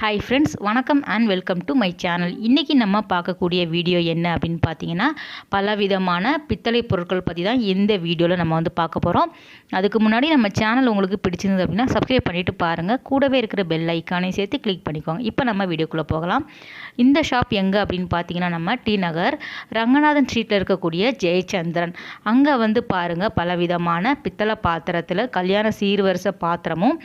Hi friends வணக்கம் and welcome to my channel இன்றைக்கி நம்ம பார்க்கக்கூடிய வீடியோ என்ன அப்படின்னு பார்த்தீங்கன்னா பலவிதமான பித்தளை பொருட்கள் பற்றி தான் இந்த வீடியோவில் நம்ம வந்து பார்க்க போகிறோம் அதுக்கு முன்னாடி நம்ம சேனல் உங்களுக்கு பிடிச்சிருந்தது அப்படின்னா சப்ஸ்கிரைப் பண்ணிவிட்டு பாருங்கள் கூடவே இருக்கிற பெல் ஐக்கானையும் சேர்த்து கிளிக் பண்ணிக்கோங்க. இப்போ நம்ம வீடியோக்குள்ளே போகலாம். இந்த ஷாப் எங்கே அப்படின்னு பார்த்தீங்கன்னா நம்ம டி நகர் ரங்கநாதன் ஸ்ட்ரீட்டில் இருக்கக்கூடிய ஜெயச்சந்திரன். அங்கே வந்து பாருங்கள் பலவிதமான பித்தளை பாத்திரத்தில் கல்யாண சீர்வரிசை பாத்திரமும்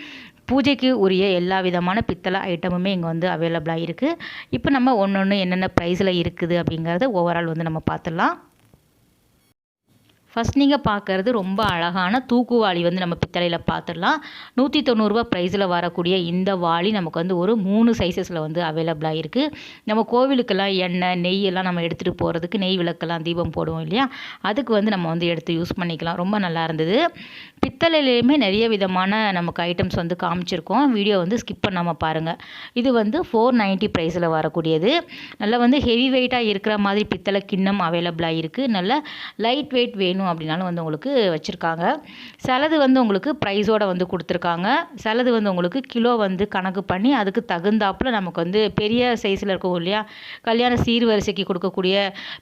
பூஜைக்கு உரிய எல்லா விதமான பித்தளை ஐட்டமுமே இங்கே வந்து அவைலபிளாக இருக்குது இப்போ நம்ம ஒன்று ஒன்று என்னென்ன ப்ரைஸில் இருக்குது அப்படிங்கிறத ஓவரால் வந்து நம்ம பார்த்துடலாம். ஃபஸ்ட் நீங்கள் பார்க்குறது ரொம்ப அழகான தூக்குவாளி வந்து நம்ம பித்தளையில் பார்த்துடலாம் நூற்றி தொண்ணூறுரூவா ப்ரைஸில் வரக்கூடிய இந்த வாளி நமக்கு வந்து ஒரு மூணு சைஸஸில் வந்து அவைலபிளாக இருக்குது நம்ம கோவிலுக்கெல்லாம் எண்ணெய் நெய் எல்லாம் நம்ம எடுத்துகிட்டு போகிறதுக்கு நெய் விளக்கெல்லாம் தீபம் போடுவோம் இல்லையா? அதுக்கு வந்து நம்ம வந்து எடுத்து யூஸ் பண்ணிக்கலாம். ரொம்ப நல்லா இருந்தது. பித்தளையிலையுமே நிறைய விதமான நமக்கு ஐட்டம்ஸ் வந்து காமிச்சிருக்கோம். வீடியோ வந்து ஸ்கிப் பண்ணாமல் பாருங்கள் இது வந்து ஃபோர் நைன்ட்டி ப்ரைஸில் வரக்கூடியது. நல்லா வந்து ஹெவி வெயிட்டாக இருக்கிற மாதிரி பித்தளை கிண்ணம் அவைலபிளாக இருக்குது நல்ல லைட் வெயிட் வேணும் அப்படின்னாலும் வந்து உங்களுக்கு வச்சுருக்காங்க. சிலது வந்து உங்களுக்கு ப்ரைஸோட வந்து கொடுத்துருக்காங்க. சிலது வந்து உங்களுக்கு கிலோ வந்து கணக்கு பண்ணி அதுக்கு தகுந்தாப்பில் நமக்கு வந்து பெரிய சைஸில் இருக்கும் இல்லையா? கல்யாண சீர்வரிசைக்கு கொடுக்கக்கூடிய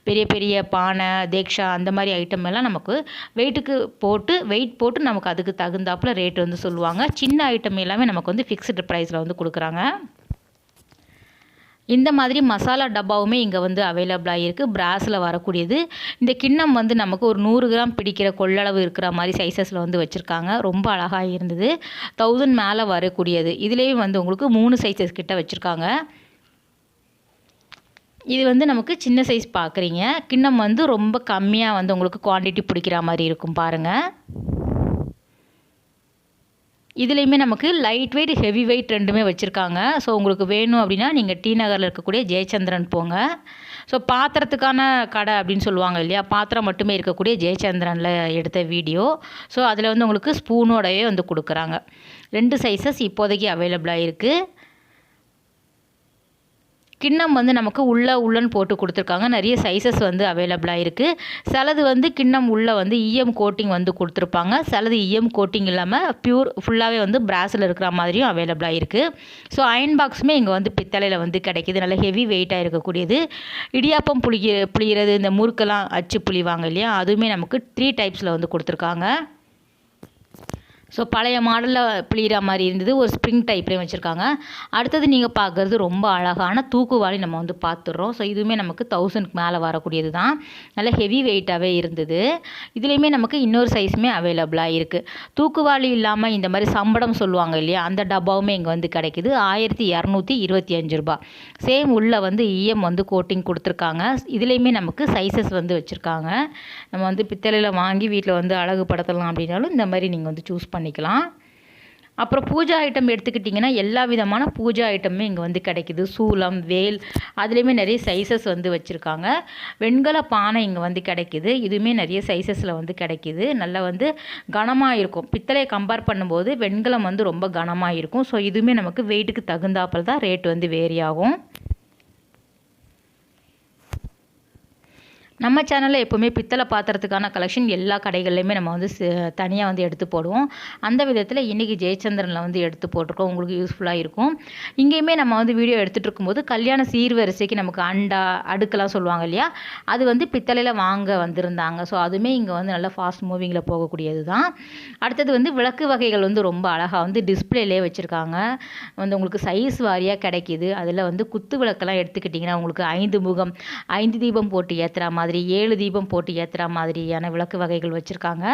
பெரிய பெரிய பானை தேக்ஷா அந்த மாதிரி ஐட்டம் எல்லாம் நமக்கு வெயிட்டுக்கு போட்டு வெயிட் போட்டு நமக்கு அதுக்கு தகுந்தாப்பில் ரேட் வந்து சொல்லுவாங்க. சின்ன ஐட்டம் எல்லாமே நமக்கு வந்து ஃபிக்ஸ்டு ப்ரைஸில் வந்து கொடுக்குறாங்க. இந்த மாதிரி மசாலா டப்பாவுமே இங்கே வந்து அவைலபிளாக இருக்குது பிராஸில் வரக்கூடியது. இந்த கிண்ணம் வந்து நமக்கு ஒரு நூறு கிராம் பிடிக்கிற கொள்ளளவு இருக்கிற மாதிரி சைஸஸில் வந்து வச்சுருக்காங்க. ரொம்ப அழகாக இருந்தது. தௌசண்ட் மேலே வரக்கூடியது. இதுலேயும் வந்து உங்களுக்கு மூணு சைஸஸ் கிட்ட வச்சுருக்காங்க. இது வந்து நமக்கு சின்ன சைஸ் பார்க்குறீங்க கிண்ணம் வந்து ரொம்ப கம்மியாக வந்து உங்களுக்கு குவான்டிட்டி பிடிக்கிற மாதிரி இருக்கும் பாருங்கள் இதுலேயுமே நமக்கு லைட் வெயிட் ஹெவி வெயிட் ரெண்டுமே வச்சுருக்காங்க. ஸோ உங்களுக்கு வேணும் அப்படின்னா நீங்கள் டி நகரில் இருக்கக்கூடிய ஜெயச்சந்திரன் போங்க. ஸோ பாத்திரத்துக்கான கடை அப்படின்னு சொல்லுவாங்க இல்லையா? பாத்திரம் மட்டுமே இருக்கக்கூடிய ஜெயச்சந்திரனில் எடுத்த வீடியோ. ஸோ அதில் வந்து உங்களுக்கு ஸ்பூனோடவே வந்து கொடுக்குறாங்க. ரெண்டு சைஸஸ் இப்போதைக்கு அவைலபிளாக இருக்குது கிண்ணம் வந்து நமக்கு உள்ளே உள்ளன்னு போட்டு கொடுத்துருக்காங்க. நிறைய சைஸஸ் வந்து அவைலபிளாக இருக்குது சிலது வந்து கிண்ணம் உள்ளே வந்து இஎம் கோட்டிங் வந்து கொடுத்துருப்பாங்க. சிலது இஎம் கோட்டிங் இல்லாமல் ப்யூர் ஃபுல்லாகவே வந்து பிராஸில் இருக்கிற மாதிரியும் அவைலபிளாக இருக்குது ஸோ அயன் பாக்ஸுமே இங்கே வந்து பித்தளையில் வந்து கிடைக்கிது. நல்ல ஹெவி வெயிட்டாக இருக்கக்கூடியது. இடியாப்பம் புளிய புளிகிறது இந்த முறுக்கெல்லாம் அச்சு புளிவாங்க இல்லையா? அதுவுமே நமக்கு த்ரீ டைப்ஸில் வந்து கொடுத்துருக்காங்க. ஸோ பழைய மாடலில் பிளிகிற மாதிரி இருந்தது. ஒரு பிங்க் டைப்லேயும் வச்சுருக்காங்க. அடுத்தது நீங்கள் பார்க்குறது ரொம்ப அழகான தூக்குவாளி நம்ம வந்து பார்த்துடுறோம் ஸோ இதுவுமே நமக்கு தௌசண்ட்க்கு மேலே வரக்கூடியது தான் நல்ல ஹெவி வெயிட்டாகவே இருந்தது. இதுலேயுமே நமக்கு இன்னொரு சைஸுமே அவைலபிளாக இருக்குது தூக்குவாளி இல்லாமல் இந்த மாதிரி சம்படம் சொல்லுவாங்க இல்லையா? அந்த டப்பாவுமே இங்கே வந்து கிடைக்குது. ஆயிரத்தி இரநூத்தி இருபத்தி அஞ்சு ரூபா சேம் உள்ளே வந்து இஎம் வந்து கோட்டிங் கொடுத்துருக்காங்க. இதுலேயுமே நமக்கு சைஸஸ் வந்து வச்சுருக்காங்க. நம்ம வந்து பித்தளையில் வாங்கி வீட்டில் வந்து அழகுபடுத்தலாம் அப்படின்னாலும் இந்த மாதிரி நீங்கள் வந்து சூஸ் பண்ணிக்கலாம். அப்புறம் பூஜா ஐட்டம் எடுத்துக்கிட்டிங்கன்னா எல்லா விதமான பூஜா ஐட்டமுமே இங்கே வந்து கிடைக்குது. சூலம் வேல் அதுலேயுமே நிறைய சைஸஸ் வந்து வச்சுருக்காங்க. வெண்கல பானை இங்கே வந்து கிடைக்குது. இதுவுமே நிறைய சைஸஸில் வந்து கிடைக்குது. நல்லா வந்து கனமாக இருக்கும். பித்தளையை கம்பேர் பண்ணும்போது வெண்கலம் வந்து ரொம்ப கனமாக இருக்கும். ஸோ இதுவுமே நமக்கு வெயிட்டுக்கு தகுந்தாப்பில் தான் ரேட் வந்து வேரி ஆகும். நம்ம சேனலில் எப்போவுமே பித்தளை பாத்திரத்துக்கான கலெக்ஷன் எல்லா கடைகள்லையுமே நம்ம வந்து தனியாக வந்து எடுத்து போடுவோம். அந்த விதத்தில் இன்றைக்கி ஜெயச்சந்திரனில் வந்து எடுத்து போட்டிருக்கோம். உங்களுக்கு யூஸ்ஃபுல்லாக இருக்கும். இங்கேயுமே நம்ம வந்து வீடியோ எடுத்துகிட்டு இருக்கும்போது கல்யாண சீர்வரிசைக்கு நமக்கு அண்டா அடுக்கெல்லாம் சொல்லுவாங்க இல்லையா? அது வந்து பித்தளையில் வாங்க வந்திருந்தாங்க. ஸோ அதுவுமே இங்கே வந்து நல்லா ஃபாஸ்ட் மூவிங்கில் போகக்கூடியது தான் அடுத்தது வந்து விளக்கு வகைகள் வந்து ரொம்ப அழகாக வந்து டிஸ்பிளேலே வச்சுருக்காங்க. வந்து உங்களுக்கு சைஸ் வாரியாக கிடைக்கிது. அதில் வந்து குத்து விளக்கெல்லாம் எடுத்துக்கிட்டிங்கன்னா உங்களுக்கு ஐந்து முகம் ஐந்து தீபம் போட்டு ஏற்றுற மாதிரி மாதிரி ஏழு தீபம் போட்டு ஏற்றுற மாதிரியான விளக்கு வகைகள் வச்சுருக்காங்க.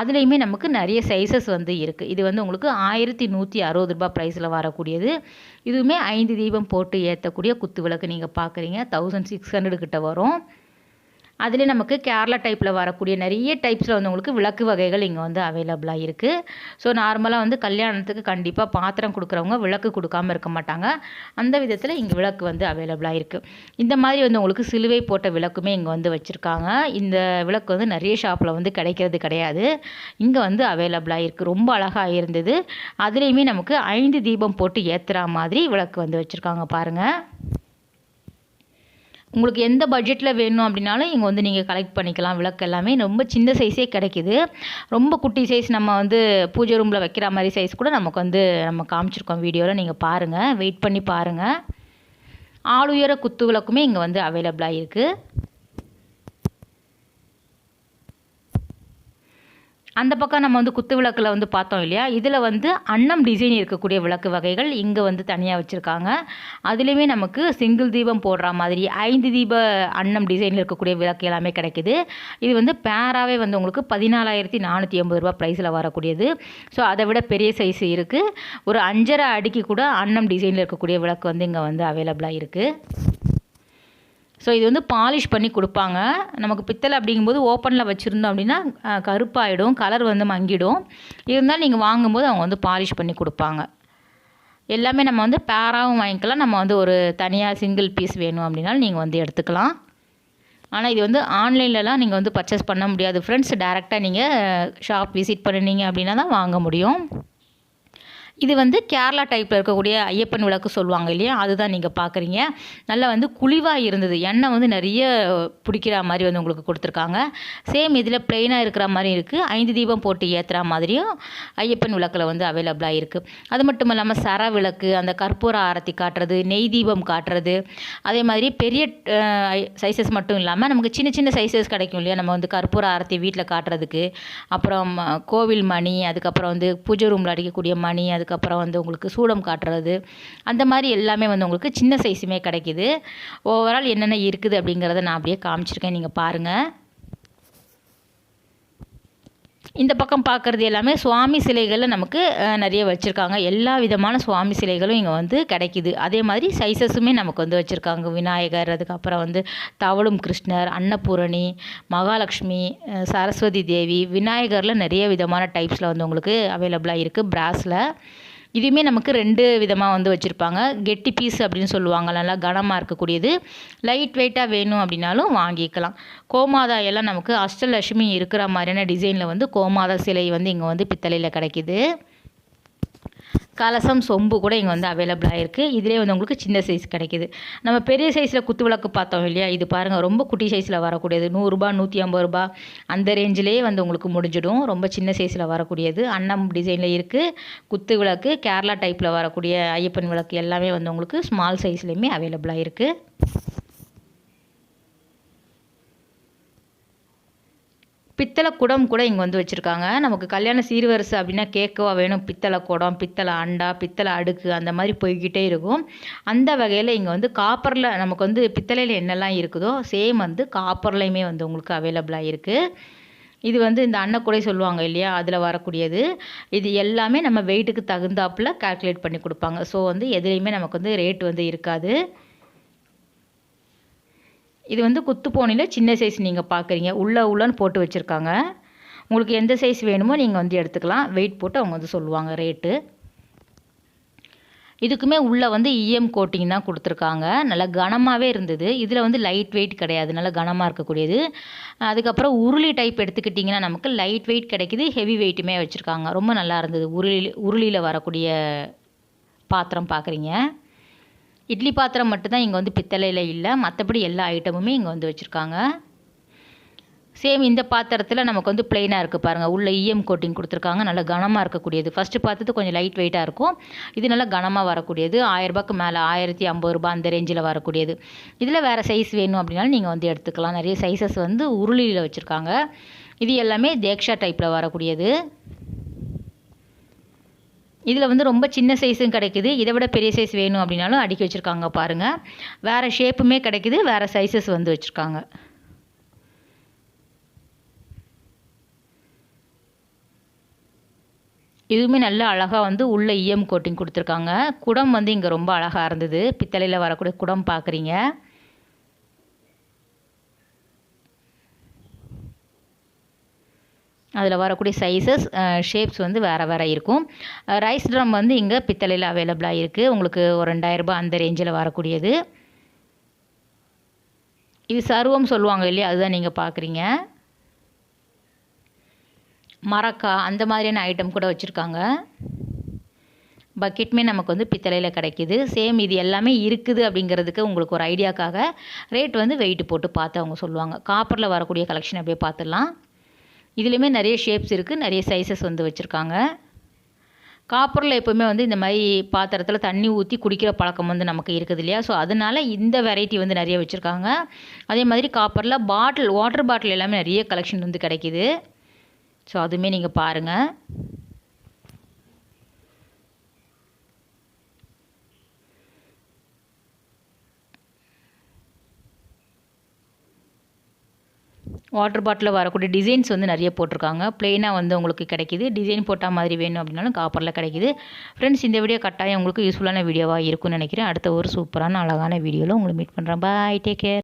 அதுலேயுமே நமக்கு நிறைய சைஸஸ் வந்து இருக்குது இது வந்து உங்களுக்கு ஆயிரத்தி நூற்றி அறுபது ரூபாய் ப்ரைஸில் வரக்கூடியது. இதுவுமே ஐந்து தீபம் போட்டு ஏற்றக்கூடிய குத்து விளக்கு நீங்கள் பார்க்குறீங்க தௌசண்ட் சிக்ஸ் ஹண்ட்ரட் கிட்ட வரும். அதிலே நமக்கு கேரளா டைப்பில் வரக்கூடிய நிறைய டைப்ஸில் வந்து உங்களுக்கு விளக்கு வகைகள் இங்கே வந்து அவைலபிளாக இருக்குது ஸோ நார்மலாக வந்து கல்யாணத்துக்கு கண்டிப்பாக பாத்திரம் கொடுக்குறவங்க விளக்கு கொடுக்காமல் இருக்க மாட்டாங்க. அந்த விதத்தில் இங்கே விளக்கு வந்து அவைலபிளாக இருக்குது இந்த மாதிரி வந்து உங்களுக்கு சிலுவை போட்ட விளக்குமே இங்கே வந்து வச்சுருக்காங்க. இந்த விளக்கு வந்து நிறைய ஷாப்பில் வந்து கிடைக்கிறது கிடையாது. இங்கே வந்து அவைலபிளாக இருக்குது ரொம்ப அழகாக இருந்தது. அதுலேயுமே நமக்கு ஐந்து தீபம் போட்டு ஏற்றுற மாதிரி விளக்கு வந்து வச்சுருக்காங்க பாருங்கள் உங்களுக்கு எந்த பட்ஜெட்டில் வேணும் அப்படின்னாலும் இங்கே வந்து நீங்கள் கலெக்ட் பண்ணிக்கலாம். விளக்கு எல்லாமே ரொம்ப சின்ன சைஸே கிடைக்கிது. ரொம்ப குட்டி சைஸ் நம்ம வந்து பூஜை ரூமில் வைக்கிற மாதிரி சைஸ் கூட நமக்கு வந்து நம்ம காமிச்சிருக்கோம் வீடியோவில் நீங்கள் பாருங்கள் வெயிட் பண்ணி பாருங்கள் ஆளுயர குத்து விளக்குமே இங்கே வந்து அவைலபிளாக இருக்குது அந்த பக்கம் நம்ம வந்து குத்து விளக்கில் வந்து பார்த்தோம் இல்லையா? இதில் வந்து அன்னம் டிசைன் இருக்கக்கூடிய விளக்கு வகைகள் இங்கே வந்து தனியாக வச்சுருக்காங்க. அதுலேயுமே நமக்கு சிங்கிள் தீபம் போடுற மாதிரி ஐந்து தீப அன்னம் டிசைனில் இருக்கக்கூடிய விளக்கு எல்லாமே கிடைக்குது. இது வந்து பேராகவே வந்து உங்களுக்கு பதினாலாயிரத்தி நானூற்றி எண்பது ரூபா ப்ரைஸில் வரக்கூடியது. ஸோ அதை விட பெரிய சைஸ் இருக்குது ஒரு அஞ்சரை அடிக்கு கூட அன்னம் டிசைனில் இருக்கக்கூடிய விளக்கு வந்து இங்கே வந்து அவைலபிளாக இருக்குது ஸோ இது வந்து பாலிஷ் பண்ணி கொடுப்பாங்க. நமக்கு பித்தளை அப்படிங்கும்போது ஓப்பனில் வச்சுருந்தோம் அப்படின்னா கருப்பாயிடும் கலர் வந்து மங்கிடும். இருந்தாலும் நீங்கள் வாங்கும்போது அவங்க வந்து பாலிஷ் பண்ணி கொடுப்பாங்க. எல்லாமே நம்ம வந்து பேராகவும் வாங்கிக்கலாம். நம்ம வந்து ஒரு தனியாக சிங்கிள் பீஸ் வேணும் அப்படின்னாலும் நீங்கள் வந்து எடுத்துக்கலாம். ஆனால் இது வந்து ஆன்லைன்லலாம் நீங்கள் வந்து பர்ச்சேஸ் பண்ண முடியாது. ஃப்ரெண்ட்ஸ் டேரெக்டாக நீங்கள் ஷாப் விசிட் பண்ணினீங்க அப்படின்னா தான் வாங்க முடியும். இது வந்து கேரளா டைப்பில் இருக்கக்கூடிய ஐயப்பன் விளக்கு சொல்லுவாங்க இல்லையா? அதுதான் நீங்கள் பார்க்குறீங்க நல்லா வந்து குழிவாக இருந்தது. எண்ணெய் வந்து நிறைய பிடிக்கிற மாதிரி வந்து உங்களுக்கு கொடுத்துருக்காங்க. சேம் இதில் ப்ளெயினாக இருக்கிற மாதிரி இருக்குது ஐந்து தீபம் போட்டு ஏற்றுற மாதிரியும் ஐயப்பன் விளக்கில் வந்து அவைலபிளாக இருக்குது அது மட்டும் இல்லாமல் சர விளக்கு அந்த கற்பூர ஆரத்தி காட்டுறது நெய் தீபம் காட்டுறது. அதே மாதிரி பெரிய சைஸஸ் மட்டும் இல்லாமல் நமக்கு சின்ன சின்ன சைஸஸ் கிடைக்கும் இல்லையா? நம்ம வந்து கற்பூர ஆரத்தி வீட்டில் காட்டுறதுக்கு. அப்புறம் கோவில் மணி அதுக்கப்புறம் வந்து பூஜை ரூமில் அடிக்கக்கூடிய மணி அது அதுக்கப்புறம் வந்து உங்களுக்கு சூடம் காட்டுறது அந்த மாதிரி எல்லாமே வந்து உங்களுக்கு சின்ன சைஸுமே கிடைக்கிது. ஓவரால் என்னென்ன இருக்குது அப்படிங்கிறத நான் அப்படியே காமிச்சிருக்கேன். நீங்கள் பாருங்கள் இந்த பக்கம் பார்க்குறது எல்லாமே சுவாமி சிலைகளில் நமக்கு நிறைய வச்சுருக்காங்க. எல்லா விதமான சுவாமி சிலைகளும் இங்கே வந்து கிடைக்கிது. அதே மாதிரி சைஸஸுமே நமக்கு வந்து வச்சுருக்காங்க. விநாயகர் அதுக்கப்புறம் வந்து தவளும் கிருஷ்ணர் அன்னபூரணி மகாலட்சுமி சரஸ்வதி தேவி. விநாயகரில் நிறைய விதமான டைப்ஸில் வந்து உங்களுக்கு அவைலபிளாக இருக்குது பிராஸில் இதுவுமே நமக்கு ரெண்டு விதமாக வந்து வச்சுருப்பாங்க. கெட்டி பீஸ் அப்படின்னு சொல்லுவாங்க நல்லா கனமாக இருக்கக்கூடியது. லைட் வெயிட்டாக வேணும் அப்படின்னாலும் வாங்கிக்கலாம். கோமாதா எல்லாம் நமக்கு அஷ்டலட்சுமி இருக்கிற மாதிரியான டிசைனில் வந்து கோமாதா சிலை வந்து இங்கே வந்து பித்தளையில் கிடைக்கிது. கலசம் சொம்பு கூட இங்கே வந்து அவைலபிளாக இருக்குது இதிலே வந்து உங்களுக்கு சின்ன சைஸ் கிடைக்கிது. நம்ம பெரிய சைஸில் குத்து விளக்கு பார்த்தோம் இல்லையா? இது பாருங்கள் ரொம்ப குட்டி சைஸில் வரக்கூடியது. நூறுரூபா நூற்றி ஐம்பது ரூபா அந்த ரேஞ்சிலே வந்து உங்களுக்கு முடிஞ்சிடும். ரொம்ப சின்ன சைஸில் வரக்கூடியது. அன்னம் டிசைனில் இருக்குது குத்து விளக்கு கேரளா டைப்பில் வரக்கூடிய ஐயப்பன் விளக்கு எல்லாமே வந்து உங்களுக்கு ஸ்மால் சைஸ்லேயுமே அவைலபிளாக இருக்குது பித்தளை குடம் கூட இங்கே வந்து வச்சுருக்காங்க. நமக்கு கல்யாண சீர்வரிசை அப்படின்னா கேட்கவா வேணும்? பித்தளை குடம் பித்தளை அண்டா பித்தளை அடுக்கு அந்த மாதிரி போய்கிட்டே இருக்கும். அந்த வகையில் இங்கே வந்து காப்பரில் நமக்கு வந்து பித்தளையில் என்னெல்லாம் இருக்குதோ சேம் வந்து காப்பர்லையுமே வந்து உங்களுக்கு அவைலபிளாக இருக்குது இது வந்து இந்த அன்னக்குடை சொல்லுவாங்க இல்லையா? அதில் வரக்கூடியது. இது எல்லாமே நம்ம வெயிட்டுக்கு தகுந்தாப்பில் கால்குலேட் பண்ணி கொடுப்பாங்க. ஸோ வந்து எதுலேயுமே நமக்கு வந்து ரேட் வந்து இருக்காது. இது வந்து குத்து போனியில் சின்ன சைஸ் நீங்கள் பார்க்குறீங்க உள்ளே உள்ளன்னு போட்டு வச்சுருக்காங்க. உங்களுக்கு எந்த சைஸ் வேணுமோ நீங்கள் வந்து எடுத்துக்கலாம். வெயிட் போட்டு அவங்க வந்து சொல்லுவாங்க ரேட்டு இதுக்குமே உள்ளே வந்து இஎம் கோட்டிங் தான் கொடுத்துருக்காங்க. நல்லா கனமாகவே இருந்தது. இதில் வந்து லைட் வெயிட் கிடையாது. நல்லா கனமாக இருக்கக்கூடியது. அதுக்கப்புறம் உருளி டைப் எடுத்துக்கிட்டிங்கன்னா நமக்கு லைட் வெயிட் கிடைக்கிது. ஹெவி வெயிட்டுமே வச்சுருக்காங்க. ரொம்ப நல்லா இருந்தது. உருளி உருளியில் வரக்கூடிய பாத்திரம் பார்க்குறீங்க இட்லி பாத்திரம் மட்டும்தான் இங்கே வந்து பித்தளையில் இல்லை. மற்றபடி எல்லா ஐட்டமுமே இங்கே வந்து வச்சுருக்காங்க. சேம் இந்த பாத்திரத்தில் நமக்கு வந்து பிளெயினாக இருக்குது பாருங்கள் உள்ளே இஎம் கோட்டிங் கொடுத்துருக்காங்க. நல்லா கனமாக இருக்கக்கூடியது. ஃபஸ்ட்டு பார்த்தது கொஞ்சம் லைட் வெயிட்டாக இருக்கும். இது நல்லா கனமாக வரக்கூடியது. ஆயிரரூபாய்க்கு மேலே ஆயிரத்தி ஐம்பது ரூபா அந்த ரேஞ்சில் வரக்கூடியது. இதில் வேறு சைஸ் வேணும் அப்படின்னாலும் நீங்கள் வந்து எடுத்துக்கலாம். நிறைய சைஸஸ் வந்து உருளியில் வச்சுருக்காங்க. இது எல்லாமே தேக்ஷா டைப்பில் வரக்கூடியது. இதில் வந்து ரொம்ப சின்ன சைஸும் கிடைக்குது. இதை விட பெரிய சைஸ் வேணும் அப்படின்னாலும் அடுக்கி வச்சுருக்காங்க பாருங்கள் வேறு ஷேப்புமே கிடைக்குது. வேறு சைஸஸ் வந்து வச்சுருக்காங்க. இதுவுமே நல்ல அழகாக வந்து உள்ளே இஎம் கோட்டிங் கொடுத்துருக்காங்க. குடம் வந்து இங்கே ரொம்ப அழகாக இருந்தது. பித்தளையில் வரக்கூடிய குடம் பார்க்குறீங்க அதில் வரக்கூடிய சைஸஸ் ஷேப்ஸ் வந்து வேறு வேறு இருக்கும். ரைஸ் ட்ரம் வந்து இங்கே பித்தளையில் அவைலபிளாக இருக்குது உங்களுக்கு ஒரு ரெண்டாயிரரூபா அந்த ரேஞ்சில் வரக்கூடியது. இது சர்வம் சொல்லுவாங்க இல்லையா? அதுதான் நீங்கள் பார்க்குறீங்க மரக்கா அந்த மாதிரியான ஐட்டம் கூட வச்சுருக்காங்க. பக்கெட்டுமே நமக்கு வந்து பித்தளையில் கிடைக்கிது. சேம் இது எல்லாமே இருக்குது அப்படிங்கிறதுக்கு உங்களுக்கு ஒரு ஐடியாக்காக ரேட் வந்து வெயிட் போட்டு பார்த்து அவங்க சொல்லுவாங்க. காப்பரில் வரக்கூடிய கலெக்ஷன் அப்படியே பார்த்துடலாம். இதுலேயுமே நிறைய ஷேப்ஸ் இருக்குது நிறைய சைஸஸ் வந்து வச்சுருக்காங்க. காப்பரில் எப்போவுமே வந்து இந்த மாதிரி பாத்திரத்தில் தண்ணி ஊற்றி குடிக்கிற பழக்கம் வந்து நமக்கு இருக்குது இல்லையா? ஸோ அதனால் இந்த வெரைட்டி வந்து நிறைய வச்சுருக்காங்க. அதே மாதிரி காப்பரில் பாட்டில் வாட்டர் பாட்டில் எல்லாமே நிறைய கலெக்ஷன் வந்து கிடைக்கிது. ஸோ அதுவுமே நீங்கள் பாருங்கள் வாட்டர் பாட்டிலில் வரக்கூடிய டிசைன்ஸ் வந்து நிறைய போட்டிருக்காங்க. ப்ளெயினாக வந்து உங்களுக்கு கிடைக்கிது. டிசைன் போட்டால் மாதிரி வேணும் அப்படின்னாலும் காப்பரில் கிடைக்கிது. ஃப்ரெண்ட்ஸ் இந்த வீடியோ கட்டாயம் உங்களுக்கு யூஸ்ஃபுல்லான வீடியோவாக இருக்கும்னு நினைக்கிறேன். அடுத்த ஒரு சூப்பரான அழகான வீடியோவில் உங்களை மீட் பண்ணுறேன் பாய் டேக் கேர்